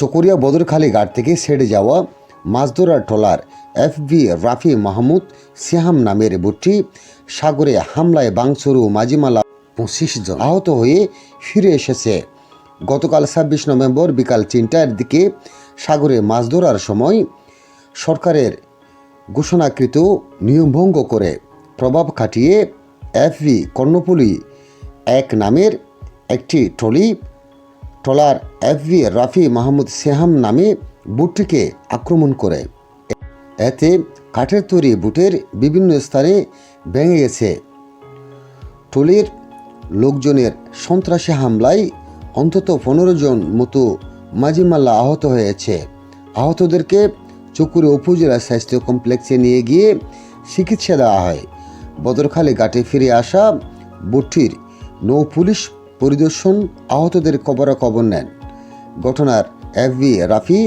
চকরিয়া বদরখালী ঘাট থেকে ছেড়ে যাওয়া মাছ ধরার trawler F B Rafi Mahmud Siham নামের বুটটি সাগরে হামলায় বাংসরু মাজিমালা পঁচিশ জন আহত হয়ে ফিরে এসেছে। গতকাল ছাব্বিশ নভেম্বর বিকাল তিনটার দিকে সাগরে মাছ ধরার সময় সরকারের ঘোষণাকৃত নিয়মভঙ্গ করে প্রভাব খাটিয়ে এফবি কর্ণপুলি এক নামের একটি trolley trawler F B Rafi Mahmud Seham নামে বুটটিকে আক্রমণ করে। এতে কাঠের তৈরি বুটের বিভিন্ন স্থানে ভেঙে গেছে। ট্রলির লোকজনের সন্ত্রাসী হামলায় অন্তত পনেরো জন মতো মাঝিমাল্লা আহত হয়েছে। আহতদেরকে চকুরে উপজেলা স্বাস্থ্য কমপ্লেক্সে নিয়ে গিয়ে চিকিৎসা দেওয়া হয়। বদরখালী ঘাটে ফিরে আসা বুটটির নৌ পুলিশ পরিদর্শন আহতদের খবরাখবর নেন। ঘটনার এফবি রাফি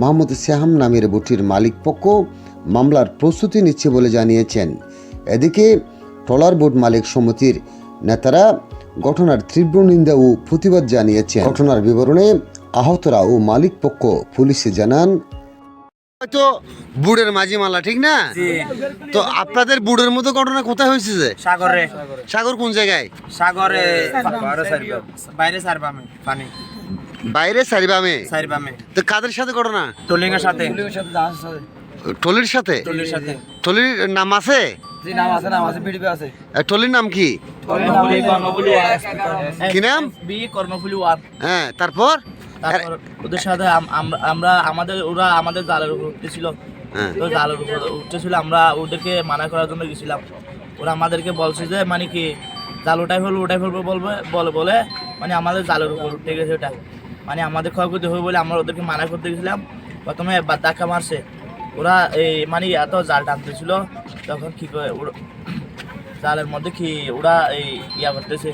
মাহমুদ সেহাম নামের বুটির মালিক পক্ষ মামলার প্রস্তুতি নিচ্ছে বলে জানিয়েছেন। এদিকে ট্রলার বোট মালিক সমিতির নেতারা ঘটনার তীব্র নিন্দা ও প্রতিবাদ জানিয়েছেন। ঘটনার বিবরণে আহতরা ও মালিক পক্ষ পুলিশে জানান হয়তো বুড়ের মাঝি মালা ঠিক না? তো আপনাদের বুড়ের মতো ঘটনা কোথায় হয়েছে যে? সাগরে। সাগর কোন জায়গায়? সাগরে বাইরে সারবামে পানি। বাইরে সারিবামে সারবামে তো কাদের সাথে ঘটনা? টলিং এর সাথে টলির সাথে? টলির সাথে। টলির নাম আছে? নাম আছে নাম আছে বিডিপি আছে। টলির নাম কি? কর্ণফুলি কর্ণফুলি কি নাম? বি কর্ণফুলি ওয়ান হ্যাঁ তারপর? তারপর ওদের সাথে আম- আম- আমরা আমাদের ওরা আমাদের জালের উপর উঠতেছিল। হ্যাঁ। তো জালের উপর উঠতেছিল আমরা ওদেরকে মানা করার জন্য গেছিলাম। ওরা আমাদেরকে বলছে যে মানে কি জাল ওটাই ফেলব ওটাই ফেলব বলবে বলে বলে মানে আমাদের জালের উপর উঠে গেছে ওটা। মানে আমাদের ক্ষয়ক্ষতি হবে বলে আমরা ওদেরকে মানা করতে গেছিলাম। প্রথমে বা ধাক্কা মারছে। ওরা এই মানে এত জাল টানতেছিল তখন কি করে ওরা- জালের মধ্যে কি ওরা এই ইয়া করতেছে?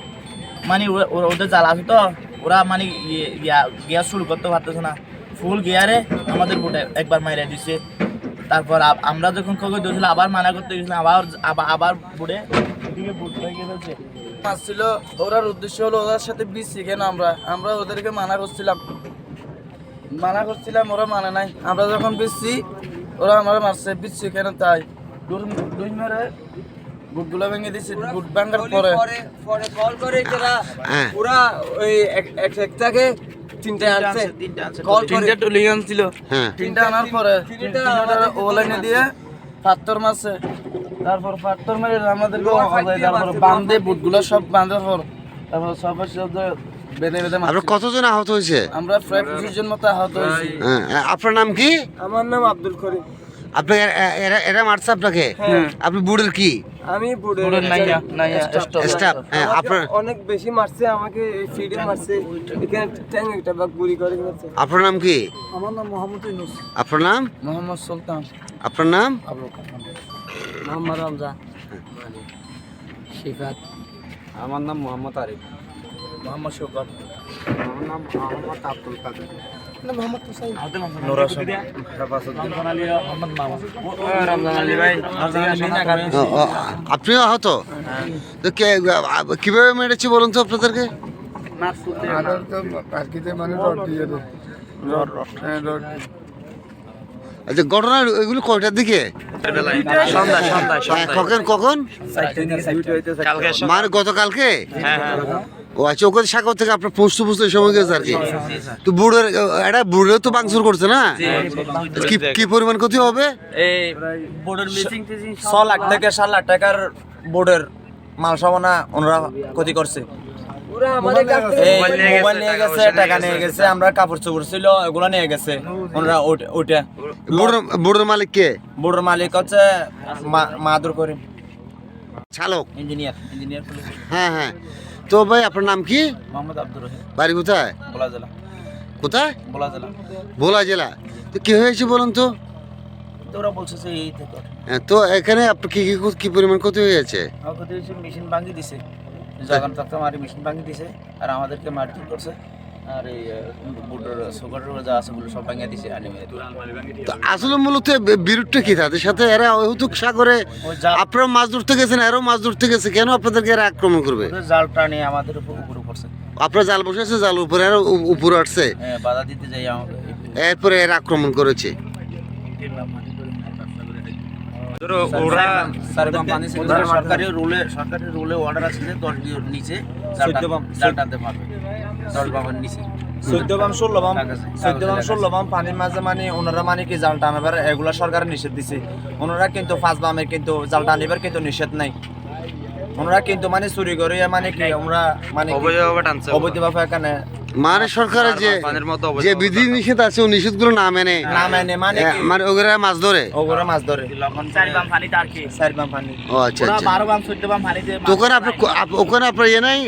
মানে ওদের জাল আছে তো। ওরা মানে ইয়ে- গিয়ার শুরু করতে পারতেছে না। ফুল গিয়ারে আমাদের বুটে একবার মাইরা দিছে। তারপর আমরা যখন খবর দিয়েছিল আবার মানা করতে গেছিলাম, আবার আবার বুট গেছে। ছিল ওরার উদ্দেশ্য হলো ওদের সাথে বিচি কেন আমরা। আমরা ওদেরকে মানা করছিলাম। মানা করছিলাম, ওরা মানে নাই। আমরা যখন বিচছি ওরা আমরা মারছে বিচছি কেন তাই। দুই মেরে বুটগুলো ভেঙে বুট ভাঙার পরে। পরে কল করে যারা হ্যাঁ। পুরা ওই এক এক একটাকে তিনটা আনছে। কল করে। তিনটা টুলিয়ান ছিল হ্যাঁ। তিনটা আনার পরে তিনটা দিয়ে পাত্তর মারছে। তারপর পাত্তর মেরে আমাদেরকে তারপর বান্ধে বুটগুলো সব বাঁধার পর তারপর সবার সব বেঁধে বেঁধে মারছে। কতজন আহত হয়েছে? আমরা প্রায় পঁচিশ জন মতো আহত হয়েছি। হ্যাঁ হ্যাঁ, আপনার নাম কি? আমার নাম আব্দুল করিম। আপনি এ- এ- এরা এরা মারছে আপনাকে? আপনি বুড়ের কি? আমি বুড়ের নাইয়া নাইয়া স্টাফ হ্যাঁ আপনার অনেক বেশি মারছে আমাকে ফিডে মারছে। এখানে ট্যাং একটা বাক গুলি করে গেছে আপনার নাম কি? আমার নাম মোহাম্মদ ইউনুস। আপনার নাম? মোহাম্মদ সুলতান। আপনার নাম? মোহাম্মদ রমজান। শিফাত। আমার নাম মোহাম্মদ আরিফ। মোহাম্মদ শোকত আমার নাম মোহাম্মদ আব্দুল কাদের। রমজান আলী ভাই। ও, ও, আপনিও আহত? তো কে কীভাবে মেরেছি বলুন তো আপনাদেরকে? আচ্ছা ঘটনা এগুলো কয়টার দিকে? সন্ধ্যা সন্ধ্যা হ্যাঁ, কখন কখন? মানে গতকালকে? হ্যাঁ হ্যাঁ। ও আচ্ছা ওখানে সাগর থেকে আপনার পৌঁছতে পৌঁছতে সময় গেছে আর কি? তো বুড়ের এটা বুড়েও তো বাংসুর করছে না? কি কি পরিমাণ ক্ষতি হবে? এই বোর্ডের মিসিং ছ লাখ থেকে সাত লাখ টাকার বোর্ডের মাল সামানা ওনারা ক্ষতি করছে। মোবাইল নিয়ে গেছে টাকা নিয়ে গেছে আমরা কাপড় চোপড় ছিল এগুলো নিয়ে গেছে ওনারা ওট- ওইটা বুড়ের বুড়ের মালিক কে? বোর্ডের মালিক হচ্ছে মা- মাদুর করিম। চালক। ইঞ্জিনিয়ার ইঞ্জিনিয়ার হ্যাঁ হ্যাঁ। তো ভাই আপনার নাম কি? মোহাম্মদ আব্দুর রহিম। বাড়ি কোথায়? বোলা জেলা। কোথায়? বোলা জেলা। ভোলা জেলা। তো কি হয়েছে বলুন তো? ওরা বলছে যে এই থেকে। হ্যাঁ, তো এখানে আপনি কি কি কি পরিমাণ ক্ষতি হয়ে গেছে ক্ষতি হয়েছে মেশিন ভাঙি দিছে। জাগান থাকতে মারি মেশিন ভাঙি দিছে আর আমাদেরকে মারপিট করছে। আর এই বুটের সুগারের যা আছে ওগুলো সব ভাঙিয়ে দিছে আনি তো। আসলে মূলত বি- বিরোধটা কি? তাদের সাথে এরা অহেতুক সাগরে আপনারা মাছ ধরতে গেছেন এরাও মাছ ধরতে গেছে কেন আপনাদেরকে এরা আক্রমণ করবে? ওদের জালটা আমাদের উপর উপরে পড়ছে আপনারা জাল বসেছে জাল উপরে আরও উপরে আসছে হ্যাঁ, বাধা দিতে যাই এরপরে এর আক্রমণ করেছে। ওরা সরকারি রুলে সরকারি রুলে অর্ডার আছে যে দশ নিচে জাল টান- বাম- টানতে পারবে। দশ বামের নিচে। চোদ্দ বাম ষোলো বাম চোদ্দ বাম ষোলো বাম পানির মাঝে মানে ওনারা মানে কি জাল টানাবার এগুলা সরকার নিষেধ দিছে। ওনারা কিন্তু পাঁচ বামের কিন্তু জাল টানিবার কিন্তু নিষেধ নাই। ওনারা কিন্তু মানে চুরি করে মানে কি আমরা মানে অবৈধভাবে এখানে মানে সরকারের যে যে বিধি নিষেধ আছে ও নিষেধগুলো না মেনে। না মেনে মানে মানে ওগুলা মাছ ধরে? ওগুলো মাছ ধরে। চার বাম পানিতে আর কি? চার বাম পানি ও আচ্ছা আচ্ছা। বারো বাম চোদ্দ বাম পানিতে তো ওখানে আপনার ওখানে আপনার ইয়ে নাই?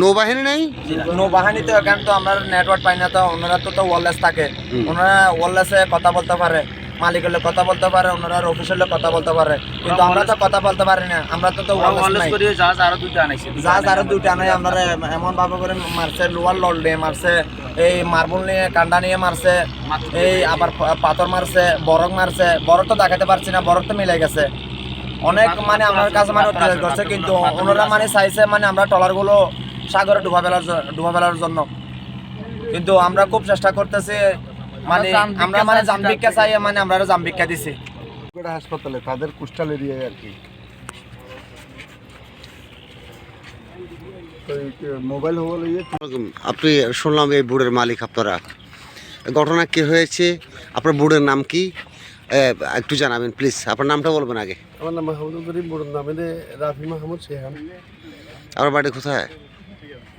নৌবাহিনী নাই? নৌবাহিনী তো এখানে তো আমরা নেটওয়ার্ক পাই না তো ওনারা তো তো ওয়ারলেস থাকে। ওনারা ওয়ারলেসে কথা বলতে পারে। মালিক হলে কথা বলতে পারে ওনারা অফিস হলে কথা বলতে পারে। কিন্তু আমরা তো কথা বলতে পারি না আমরা তো তো জাহাজ আরও দুটো আনাইছে যা যারা দুটা নয় আমরা এমন ভাবে করে মারছে লোয়ার লল দিয়ে মারছে এই মার্বল নিয়ে কান্ডা নিয়ে মারছে এই আবার পাথর মারছে বরফ মারছে বরফ তো দেখাতে পারছি না বরফ তো মিলে গেছে। অনেক মানে আমার কাছে মানে অত্যাচার করছে কিন্তু ওনারা মানে চাইছে মানে আমরা ট্রলারগুলো সাগরে ডুবা ফেলার ডুবা ফেলার জন্য। কিন্তু আমরা খুব চেষ্টা করতেছি মানে আমরা মানে জাম্বিকা চাই মানে আমরা জাম্বিকা দিছি। হাসপাতালে তাদের কোস্টাল এরিয়ায় আর কি। মোবাইল ইয়ে আপনি শুনলাম এই বোর্ডের মালিক আপনারা। ঘটনা কি হয়েছে? আপনার বোর্ডের নাম কি? একটু জানাবেন প্লিজ আপনার নামটা বলবেন আগে। আমার নাম মাহমুদুল করিম বড় নামে দে রাফি মাহমুদ শেহান। আপনার বাড়ি কোথায়?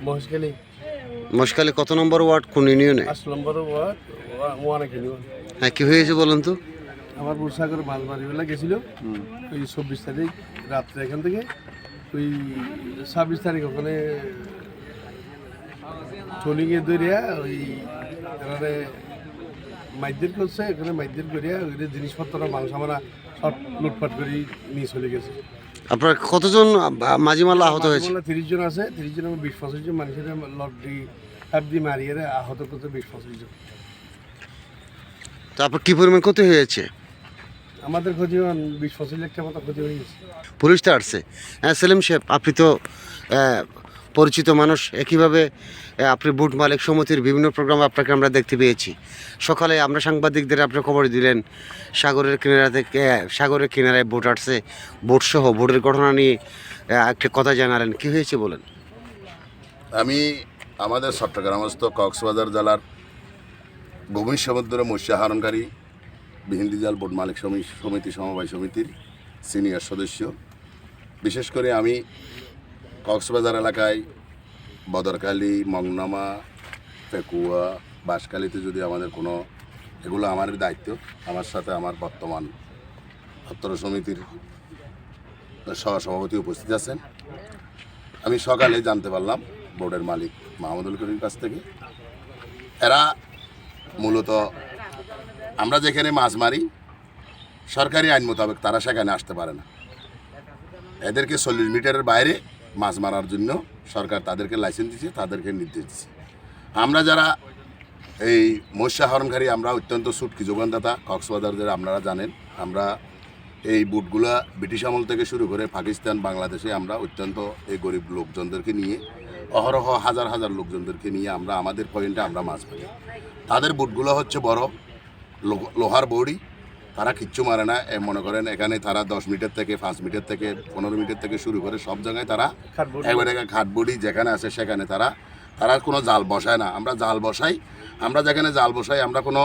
মহেশখালী। মশকালে কত নম্বর ওয়ার্ড? কোন ইউনিয়নে? নম্বর ওয়ার্ড ওয়ানাকিনি হ্যাঁ কি হয়েছে বলুন তো? আমার বুরসাগর মাছ মারিবেলা গেছিল ওই চব্বিশ তারিখ রাত্রে এখান থেকে। ওই ছাব্বিশ তারিখ ওখানে ট্রলিংয়ে দরিয়া ওই এখানে মাইদের করছে। এখানে মাইদের করিয়া ওই জিনিসপত্র মাংস আমরা সব লুটপাট করে নিয়ে চলে গেছে। আপনার কতজন মাঝি মাঝিমাল্লা আহত হয়েছে? তিরিশ জন আছে তিরিশ জন বিশ পঁচিশ জন মানুষের লড্ডি দি হাত দিয়ে মারিয়ে আহত করতে বিশ পঁচিশ জন তো আপনার কি পরিমাণ ক্ষতি হয়েছে? আমাদের ক্ষতি বিশ পঁচিশ লাখ টাকা মতো ক্ষতি হয়ে গেছে। পুলিশ তো আসছে। হ্যাঁ সেলিম শেখ আপনি তো পরিচিত মানুষ, একইভাবে আপনি বুট মালিক, সমিতির বিভিন্ন প্রোগ্রাম আপনাকে আমরা দেখতে পেয়েছি। সকালে আমরা সাংবাদিকদের আপনি খবর দিলেন, সাগরের কিনারা থেকে সাগরের কিনারায় বোট আসছে। বোট সহ, বোটের ঘটনা নিয়ে একটা কথা জানালেন। কি হয়েছে বলেন? আমি আমাদের চট্টগ্রামস্থ কক্সবাজার জেলার গভীর সমুদ্র বিহিন্দি জাল বোর্ড মালিক সমি- সমিতি, সমবায় সমিতির সিনিয়র সদস্য। বিশেষ করে আমি কক্সবাজার এলাকায় বদরকালী মংনামা পেকুয়া বাঁশকালীতে যদি আমাদের কোনো, এগুলো আমার দায়িত্ব, আমার সাথে আমার বর্তমান অত্তর সমিতির সহসভাপতি উপস্থিত আছেন। আমি সকালে জানতে পারলাম বোর্ডের মালিক মাহমুদুল করিম কাছ থেকে। এরা মূলত, আমরা যেখানে মাছ মারি, সরকারি আইন মোতাবেক তারা সেখানে আসতে পারে না। এদেরকে চল্লিশ মিটারের বাইরে মাছ মারার জন্য সরকার তাদেরকে লাইসেন্স দিচ্ছে তাদেরকে নির্দেশ দিচ্ছে আমরা যারা এই মৎস্য আহরণকারী আমরা অত্যন্ত সুটকি যোগানদাতা কক্সবাজার যারা আপনারা জানেন, আমরা এই বুটগুলা ব্রিটিশ আমল থেকে শুরু করে পাকিস্তান, বাংলাদেশে আমরা অত্যন্ত এই গরিব লোকজনদেরকে নিয়ে, অহরহ হাজার হাজার লোকজনদেরকে নিয়ে আমরা, আমাদের পয়েন্টে আমরা মাছ পাই তাদের বুটগুলো হচ্ছে বড় লোহার বড়ি তারা কিচ্ছু মারে না। মনে করেন এখানে তারা দশ মিটার থেকে পাঁচ মিটার থেকে পনেরো মিটার থেকে শুরু করে সব জায়গায় তারা একবার একবারে ঘাটবড়ি যেখানে আছে সেখানে তারা তারা কোনো জাল বসায় না। আমরা জাল বসাই আমরা যেখানে জাল বসাই আমরা কোনো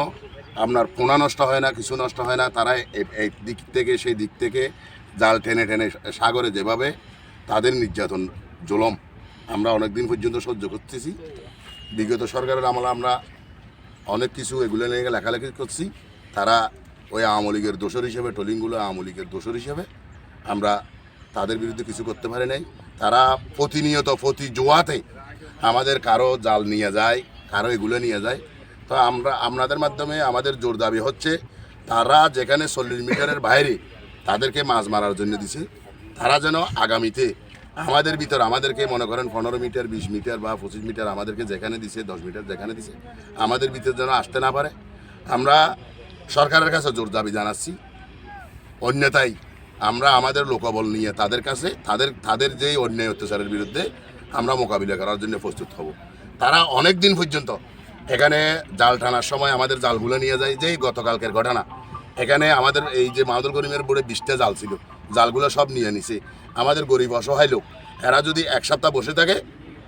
আপনার পোনা নষ্ট হয় না কিছু নষ্ট হয় না। তারা এই দিক থেকে সেই দিক থেকে জাল টেনে টেনে সাগরে যেভাবে তাদের নির্যাতন জুলম আমরা অনেক দিন পর্যন্ত সহ্য করতেছি। বিগত সরকারের আমলে আমরা অনেক কিছু এগুলো নিয়ে লেখালেখি করছি। তারা ওই আওয়ামী লীগের দোষর হিসেবে টলিংগুলো আওয়ামী লীগের দোষর হিসেবে আমরা তাদের বিরুদ্ধে কিছু করতে পারি নাই। তারা প্রতিনিয়ত, প্রতি জোয়াতে আমাদের কারও জাল নিয়ে যায়, কারও এগুলো নিয়ে যায়। তো আমরা, আপনাদের মাধ্যমে আমাদের জোর দাবি হচ্ছে, তারা যেখানে চল্লিশ মিটারের বাইরে তাদেরকে মাছ মারার জন্য দিছে, তারা যেন আগামীতে আমাদের ভিতর, আমাদেরকে মনে করেন পনেরো মিটার, বিশ মিটার বা পঁচিশ মিটার আমাদেরকে যেখানে দিছে, দশ মিটার যেখানে দিছে, আমাদের ভিতর যেন আসতে না পারে। আমরা সরকারের কাছে জোর দাবি জানাচ্ছি। অন্যতাই আমরা আমাদের লোকবল নিয়ে তাদের কাছে, তাদের তাদের যেই অন্যায় অত্যাচারের বিরুদ্ধে আমরা মোকাবিলা করার জন্য প্রস্তুত হব। তারা অনেক দিন পর্যন্ত এখানে জাল টানার সময় আমাদের জালগুলো নিয়ে যায়, যেই গতকালকের ঘটনা। এখানে আমাদের এই যে মাহদুল করিমের বোর্ডে বিশটা জাল ছিল, জালগুলো সব নিয়ে নিছে। আমাদের গরিব অসহায় লোক, এরা যদি এক সপ্তাহ বসে থাকে,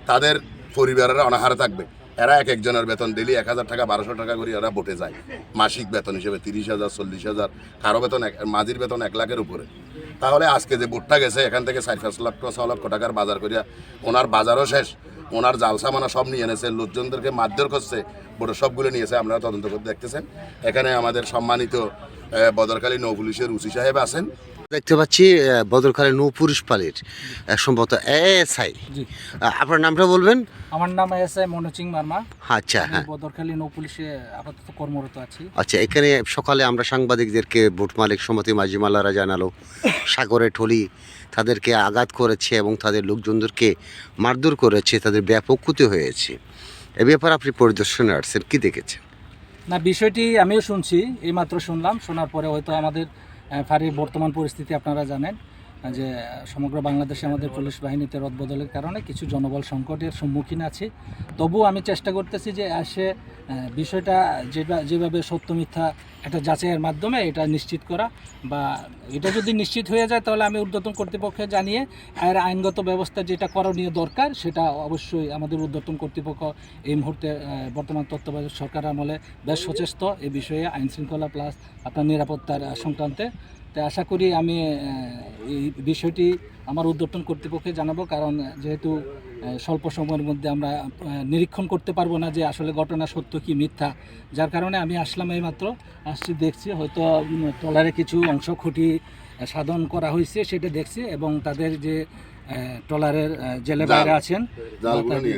তাদের পরিবারেরা অনাহারে থাকবে। এরা এক একজনের বেতন ডেলি এক হাজার টাকা, বারোশো টাকা করে এরা বটে যায়। মাসিক বেতন হিসেবে তিরিশ হাজার, চল্লিশ হাজার, কারও বেতন এক, মাঝির বেতন এক লাখের উপরে। তাহলে আজকে যে বোটটা গেছে, এখান থেকে চার পাঁচ লক্ষ, ছ লক্ষ টাকার বাজার করিয়া ওনার বাজারও শেষ, ওনার জাল সামানা সব নিয়ে এনেছে, লোকজনদেরকে মারধর করছে বোটের সবগুলো নিয়েছে আপনারা তদন্ত করে দেখতেছেন। এখানে আমাদের সম্মানিত বদরকালী নৌ পুলিশের উসি সাহেব আছেন। দেখতে পাচ্ছি বদরখালী নৌ পুরুষ পালের সম্ভবত এএসআই। আপনার নামটা বলবেন? আমার নাম এস আই মনোচিং মার্মা আচ্ছা হ্যাঁ। বদরখালী নৌ পুলিশে আপাতত কর্মরত আছি। আচ্ছা এখানে সকালে আমরা সাংবাদিকদেরকে বুট মালিক সমিতি মাঝিমালারা জানালো সাগরে ঠলি তাদেরকে আঘাত করেছে এবং তাদের লোকজনদেরকে মারধর করেছে তাদের ব্যাপক ক্ষতি হয়েছে। এ ব্যাপারে আপনি পরিদর্শনে আসছেন কী দেখেছেন? না বিষয়টি আমিও শুনছি এইমাত্র শুনলাম শোনার পরে হয়তো আমাদের ফাঁড়ির বর্তমান পরিস্থিতি আপনারা জানেন। যে সমগ্র বাংলাদেশে আমাদের পুলিশ বাহিনীতে রদবদলের কারণে কিছু জনবল সংকটের সম্মুখীন আছি। তবুও আমি চেষ্টা করতেছি যে আসে বিষয়টা যেটা, যেভাবে সত্য মিথ্যা একটা যাচাইয়ের মাধ্যমে এটা নিশ্চিত করা বা এটা যদি নিশ্চিত হয়ে যায় তাহলে আমি ঊর্ধ্বতন কর্তৃপক্ষে জানিয়ে এর আইনগত ব্যবস্থা যেটা করণীয় দরকার সেটা অবশ্যই আমাদের ঊর্ধ্বতন কর্তৃপক্ষ এই মুহূর্তে বর্তমান তত্ত্বাবধায়ক সরকার আমলে বেশ সচেষ্ট। এ বিষয়ে আইন শৃঙ্খলা প্লাস আপনার নিরাপত্তার সংক্রান্তে তো আশা করি আমি এই বিষয়টি আমার উদ্যোতন কর্তৃপক্ষে জানাব কারণ যেহেতু স্বল্প সময়ের মধ্যে আমরা নিরীক্ষণ করতে পারব না যে আসলে ঘটনা সত্য কি মিথ্যা যার কারণে আমি আসলাম এই মাত্র আসছি দেখছি হয়তো ট্রলারে কিছু অংশ খুঁটি সাধন করা হয়েছে সেটা দেখছি এবং তাদের যে ট্রলারের জেলে বাইরে আছেন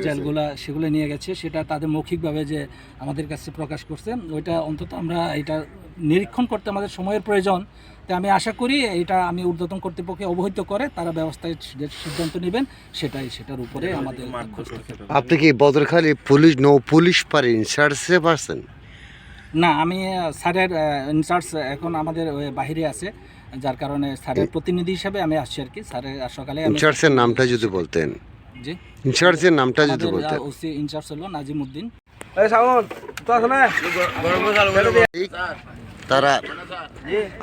জালগুলো। সেগুলো নিয়ে গেছে সেটা তাদের মৌখিকভাবে যে আমাদের কাছে প্রকাশ করছে ওইটা অন্তত আমরা এটা নিরীক্ষণ করতে আমাদের সময়ের প্রয়োজন তো আমি আশা করি এটা আমি ঊর্ধ্বতন কর্তৃপক্ষে অবহিত করে তারা ব্যবস্থায় যে সিদ্ধান্ত নেবেন সেটাই সেটার উপরে আমাদের। আপনি কি বদরখালী পুলিশ নৌ পুলিশ পারে ইনচার্জে পারছেন? না আমি স্যারের ইনচার্জ এখন আমাদের বাহিরে আছে যার কারণে স্যারের প্রতিনিধি হিসেবে আমি আসছি আর কি। স্যারের সকালে আমি ইনচার্জের নামটা যদি বলতেন। জি। ইনচার্জের নামটা যদি বলতেন। ওসি ইনচার্জ হলো নাজিম উদ্দিন এই সামন তো আছে না তারা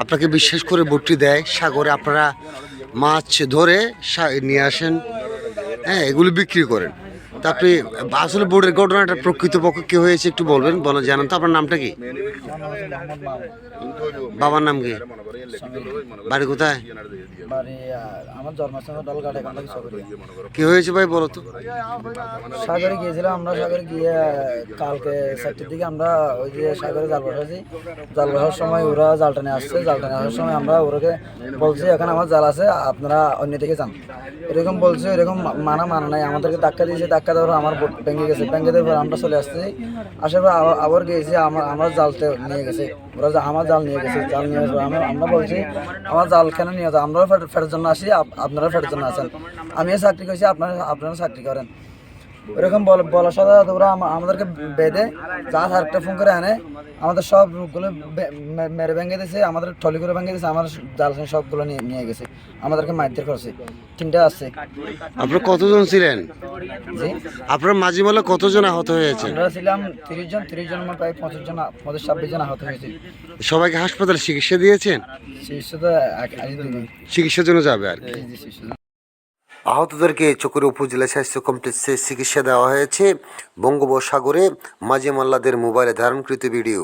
আপনাকে বিশ্বাস করে বটি দেয়, সাগরে আপনারা মাছ ধরে নিয়ে আসেন হ্যাঁ এগুলো বিক্রি করেন। তা আপনি আসলে বোর্ডের ঘটনাটা প্রকৃতপক্ষে কি হয়েছে একটু বলবেন? বলো জানান তো আপনার নামটা কি? বাবার নাম কি? বাড়ি কোথায়? কি হয়েছে ভাই বলো তো। সাগরে গিয়েছিলাম আমরা সাগরে গিয়ে কালকে চারটের দিকে আমরা ওই যে সাগরে জাল বসাইছি। জাল বসার সময় ওরা জালটা নিয়ে আসছে জালটা নিয়ে আসার সময় আমরা ওরাকে বলছি এখানে আমার জাল আছে আপনারা অন্য দিকে যান। এরকম বলছে এরকম মানা মানা নাই আমাদেরকে ধাক্কা দিয়েছে ধাক্কা দেওয়ার আমার বোট ভেঙে গেছে, ভেঙে দেওয়ার আমরা চলে আসছি আসার পর আবার- গিয়েছি, আমার আমার জালতে নিয়ে গেছে। ওরা আমার জাল নিয়ে গেছে, জাল নিয়ে আসবে আমি আমরা বলছি, আমার জাল কেন নিয়ে যাও? আমরাও ফের- ফেরার জন্য আসি, আপ- আপনারাও ফেরার জন্য আসেন। আমিও চাকরি করছি, আপনারা আপনারা চাকরি করেন। এরকম বল- সাথে ওরা আমাদেরকে বেঁধে যা আরেকটা ফোন করে আনে। আমাদের সবগুলো মেরে ভেঙে দিয়েছে আমাদের টলি করে ভেঙে দিয়েছে আমার জাল সবগুলো নিয়ে নিয়ে গেছে। আমাদেরকে মারধর করছে। তিনটা আসছে আপনারা কতজন ছিলেন? জি। আপনার বলে কতজন আহত হয়েছে আমরা ছিলাম তিরিশ জন তিরিশ জন আমার প্রায় পঁচিশ জন পঁচিশ ছাব্বিশ জন আহত হয়েছে। সবাইকে হাসপাতালে চিকিৎসা দিয়েছেন? শীর্ষ তো চিকিৎসার জন্য যাবে আর কি। আহতদেরকে চকুরে উপজেলা স্বাস্থ্য কমপ্লেক্সে চিকিৎসা দেওয়া হয়েছে। বঙ্গোপসাগরে মাঝে মাল্লাদের মোবাইলে ধারণকৃত ভিডিও।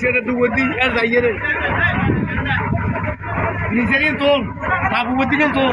সেটা ডুবে দিই আর যাইয়ে রে নিজেরই তোর তাবুবদিকে তোর